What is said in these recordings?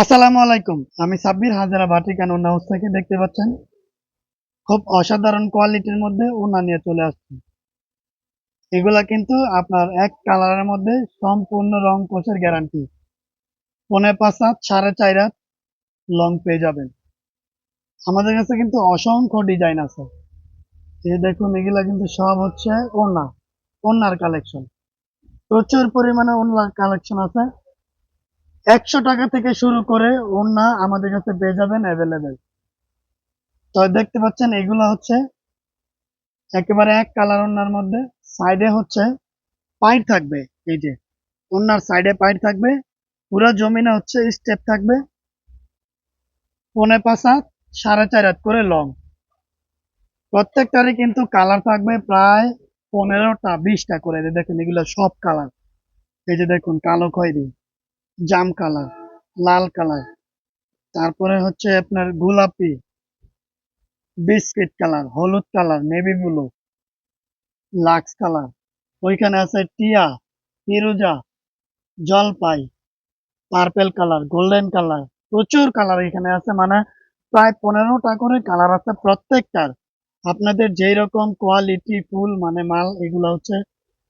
আসসালামু আলাইকুম। আমি সাব্বির হাজারা ভাটিকান ওনা হাউস থেকে দেখতে পাচ্ছেন। খুব অসাধারণ কোয়ালিটির মধ্যে ওনা নিয়ে চলে আসছে। এগুলা কিন্তু আপনার এক কালারের মধ্যে সম্পূর্ণ রং কোষের গ্যারান্টি পনে পাঁচ হাত সাড়ে চার হাত লং পেয়ে যাবেন। আমাদের কাছে কিন্তু অসংখ্য ডিজাইন আছে। এই দেখুন, এগুলা কিন্তু সব হচ্ছে ওনা, ওনার কালেকশন প্রচুর পরিমাণে ওনার কালেকশন আছে। একশো টাকা থেকে শুরু করে ওড়না আমাদের কাছে পেয়ে যাবেন অ্যাভেলেবেল তো দেখতে পাচ্ছেন, এগুলো হচ্ছে একেবারে এক কালার ওড়নার মধ্যে। সাইডে হচ্ছে পাইট থাকবে, এই যে ওড়নার সাইডে পাইট থাকবে। পুরো জমিনে হচ্ছে স্টেপ থাকবে। পনে পাঁচ হাত, সাড়ে চার হাত করে লং প্রত্যেকটারই কিন্তু কালার থাকবে প্রায় পনেরোটা, বিশটা করে। দেখুন, এগুলো সব কালার। এই যে দেখুন, কালো খয়েরি। জাম কালার, লাল কালার। তারপরে হচ্ছে আপনার গোলাপি, বিস্কিট কালার, হলুদ কালার, নেভি ব্লু, লাক্স কালার। ওইখানে আছে টিয়া, ফিরোজা, জলপাই, পার্পেল কালার, গোল্ডেন কালার। প্রচুর কালার এখানে আছে মানে প্রায় পনেরোটা করে কালার আছে প্রত্যেকটার। আপনাদের যেই রকম কোয়ালিটি ফুল মানে মাল, এগুলো হচ্ছে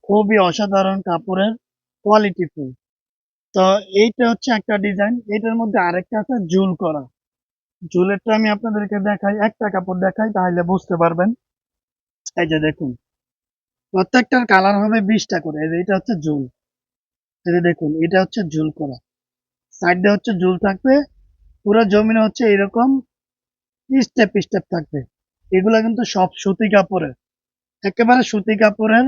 খুবই অসাধারণ কাপড়ের কোয়ালিটি ফুল। তো এইটা হচ্ছে একটা ডিজাইন এটার মধ্যে আরেকটা আছে জুল করা। জুলেরটা আমি আপনাদেরকে দেখাই, একটা কাপড় দেখাই, তাহলে বুঝতে পারবেন। এই যে দেখুন, প্রত্যেকটার কালার হবে বিশটা করে এটা হচ্ছে জুল। এই যে দেখুন, এটা হচ্ছে জুল করা। সাইডে হচ্ছে জুল থাকবে, পুরো জমিনে হচ্ছে এরকম স্টেপ স্টেপ থাকবে। এগুলা কিন্তু সব সুতি কাপড়ের, একেবারে সুতি কাপড়ের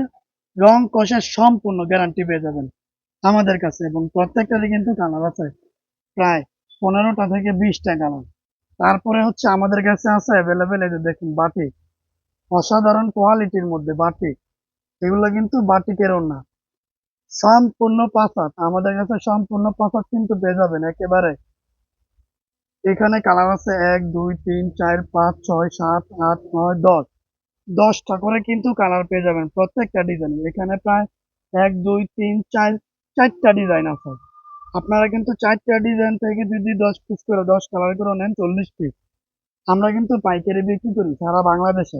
রং কষার সম্পূর্ণ গ্যারান্টি পেয়ে যাবেন। আমাদের কাছে এবং প্রত্যেকটারই কিন্তু কালার আছে প্রায় পনেরোটা থেকে বিশটা কালার। তারপরে হচ্ছে আমাদের কাছে আছে অ্যাভেলেবেল এই যে দেখুন বাটিক অসাধারণ কোয়ালিটির মধ্যে বাটিক এগুলো কিন্তু বাটিকের না। সম্পূর্ণ পাসাত আমাদের কাছে সম্পূর্ণ পাসাত কিন্তু পেয়ে যাবেন একেবারে। এখানে কালার আছে এক, দুই, তিন, চার, পাঁচ, ছয়, সাত, আট, নয়, দশ। দশটা করে কিন্তু কালার পেয়ে যাবেন প্রত্যেকটা ডিজাইন এখানে প্রায় এক, দুই, তিন, চার চারটা ডিজাইন আছে। আপনারা কিন্তু চারটা ডিজাইন থেকে যদি দশ পিস করে, দশ কালার করে নেন, চল্লিশ পিস আমরা কিন্তু পাইকারি বিক্রি করি সারা বাংলাদেশে।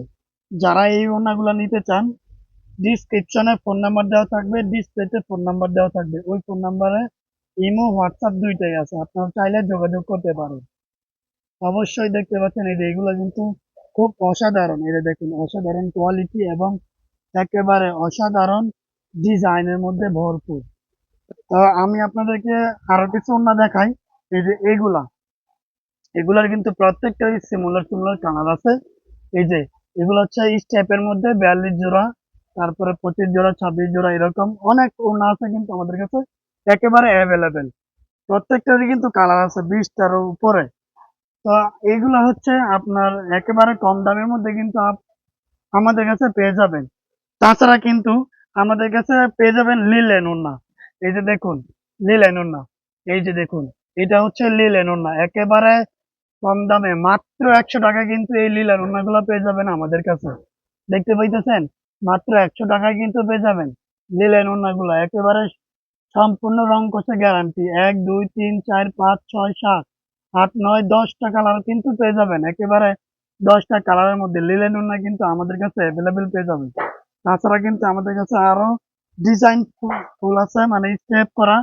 যারা এই ওনাগুলো নিতে চান ডিসক্রিপশনে ফোন নাম্বার দেওয়া থাকবে ডিসপ্লেতে ফোন নাম্বার দেওয়া থাকবে। ওই ফোন নাম্বারে ইমো হোয়াটসঅ্যাপ দুইটাই আছে। আপনারা চাইলে যোগাযোগ করতে পারেন। অবশ্যই দেখতে পাচ্ছেন, এই এগুলো কিন্তু খুব অসাধারণ। এটা দেখুন, অসাধারণ কোয়ালিটি এবং একেবারে অসাধারণ ডিজাইনের মধ্যে ভরপুর। আমি আপনাদেরকে আরও কিছু অন্য দেখাই। এই যে এগুলা। এগুলার কিন্তু প্রত্যেকটারই সিমুলার সিমুলার কালার আছে। এই যে, এগুলো হচ্ছে স্টেপের মধ্যে বিয়াল্লিশ জোড়া, তারপরে পঁচিশ জোড়া, ছাব্বিশ জোড়া এরকম অনেক ওনা আছে কিন্তু আমাদের কাছে একেবারে অ্যাভেলেবেল প্রত্যেকটারই কিন্তু কালার আছে বিশটার উপরে। তো এগুলো হচ্ছে আপনার একেবারে কম দামের মধ্যে কিন্তু আমাদের কাছে পেয়ে যাবেন। তাছাড়া কিন্তু আমাদের কাছে পেয়ে যাবেন লিলেন ওনা এই যে দেখুন লিলেন ওনা এই যে দেখুন, এটা হচ্ছে লিলেন ওনা একেবারে কম দামে, মাত্র একশো টাকা কিন্তু এই লিলেন ওনাগুলো পেয়ে যাবেন আমাদের কাছে। দেখতে পাইতেছেন? মাত্র একশো টাকায় কিন্তু পেয়ে যাবেন লিলেন ওনাগুলো একেবারে সম্পূর্ণ রং করছে গ্যারান্টি এক, দুই, তিন, চার, পাঁচ, ছয়, সাত, আট, নয়, দশটা কালার কিন্তু পেয়ে যাবেন, একেবারে দশটা কালারের মধ্যে লিলেন কিন্তু আমাদের কাছে অ্যাভেলেবেল পেয়ে যাবেন। তাছাড়া কিন্তু আমাদের কাছে আরও ডিজাইন ফুল আছে মানে স্টেপ করা।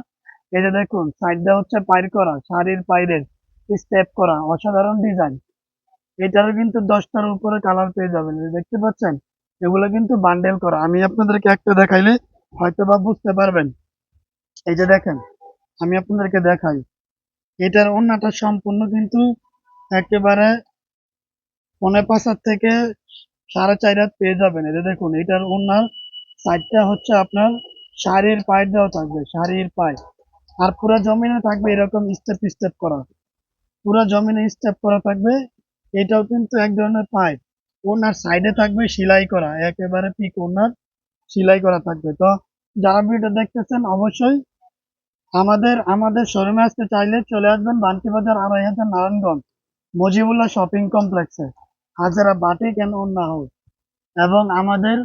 এটা দেখুন সাইডটা হচ্ছে পাইর করা, শাড়ির পাইরের স্টেপ করা, অসাধারণ ডিজাইন। এটারও কিন্তু দশটার উপরে কালার পেয়ে যাবেন। দেখতে পাচ্ছেন, এগুলো কিন্তু বান্ডেল করা। আমি আপনাদেরকে একটা দেখাইলে হয়তো বা বুঝতে পারবেন। এই যে দেখেন, আমি আপনাদেরকে দেখাই। এটার ওন্নাটা সম্পূর্ণ কিন্তু একেবারে পনেরো পাঁচ থেকে সাড়ে চার পেয়ে যাবেন। এটা দেখুন, এটার ওনার সাইডটা হচ্ছে আপনার শাড়ির পায়ে দেওয়া থাকবে শাড়ির পায়ে আর পুরো জমিনে থাকবে এরকম স্টেপ স্টেপ করা। পুরো জমিনে স্টেপ করা থাকবে, এটাও কিন্তু এক ধরনের পাইপ। ওনার সাইডে থাকবে সেলাই করা, একেবারে পিক ওনার সেলাই করা থাকবে। তো যারা ভিডিও দেখতেছেন, অবশ্যই আমাদের আমাদের শোরুমে আসতে চাইলে চলে আসবেন বান্টি বাজার আড়াই হাজার নারায়ণগঞ্জ, মজিবুল্লাহ শপিং কমপ্লেক্সে হাজারা বাটিক অ্যান্ড ওন্না হাউস এবং আমাদের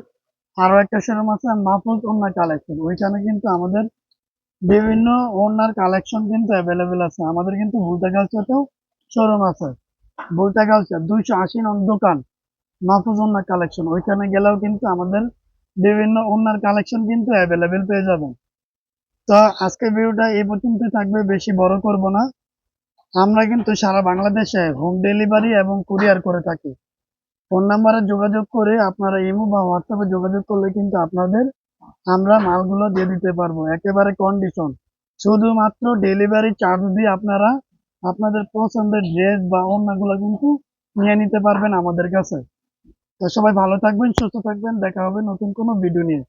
আরও একটা শোরুম আছে, মাহফুজ ওনার কালেকশন ওইখানে কিন্তু আমাদের বিভিন্ন ওনার কালেকশন কিন্তু অ্যাভেলেবেল আছে। আমাদের কিন্তু ভুলতা কালচারতেও শোরুম আছে। ভুলতা কালচার, দুইশো আশি নং দোকান, মাহফুজ ওনার কালেকশন ওইখানে গেলেও কিন্তু আমাদের বিভিন্ন ওনার কালেকশন কিন্তু অ্যাভেলেবেল পেয়ে যাবেন। তো আজকের ভিডিওটা এই পর্যন্ত থাকবে, বেশি বড় করব না। আমরা কিন্তু সারা বাংলাদেশে হোম ডেলিভারি এবং কুরিয়ার করে থাকি। ফোন নাম্বারে যোগাযোগ করে আপনারা ইমো বা হোয়াটসঅ্যাপে যোগাযোগ করলে কিন্তু আপনাদের আমরা মালগুলো দিয়ে দিতে পারব। একেবারে কন্ডিশন শুধুমাত্র ডেলিভারি চার্জ দিয়ে আপনারা আপনাদের পছন্দের ড্রেস বা অন্যগুলো কিন্তু নিয়ে নিতে পারবেন আমাদের কাছে। তো সবাই ভালো থাকবেন, সুস্থ থাকবেন। দেখা হবে নতুন কোনো ভিডিও নিয়ে।